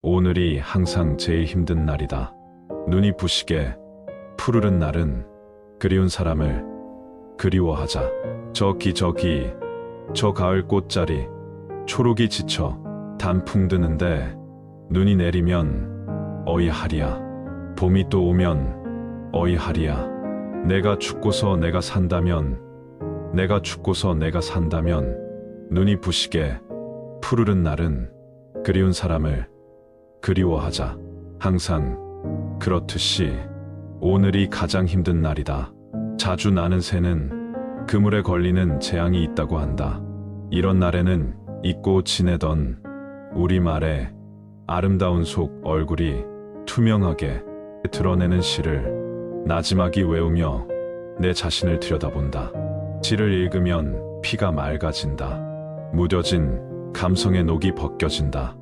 오늘이 항상 제일 힘든 날이다. 눈이 부시게 푸르른 날은 그리운 사람을 그리워하자. 저기 저기 저 가을 꽃자리 초록이 지쳐 단풍 드는데 눈이 내리면 어이하리야. 봄이 또 오면 어이하리야. 내가 죽고서 내가 산다면 내가 죽고서 내가 산다면 눈이 부시게 푸르른 날은 그리운 사람을 그리워하자. 항상 그렇듯이 오늘이 가장 힘든 날이다. 자주 나는 새는 그물에 걸리는 재앙이 있다고 한다. 이런 날에는 잊고 지내던 우리말의 아름다운 속 얼굴이 투명하게 드러내는 시를 나지막이 외우며 내 자신을 들여다본다. 시를 읽으면 피가 맑아진다. 무뎌진 감성의 녹이 벗겨진다.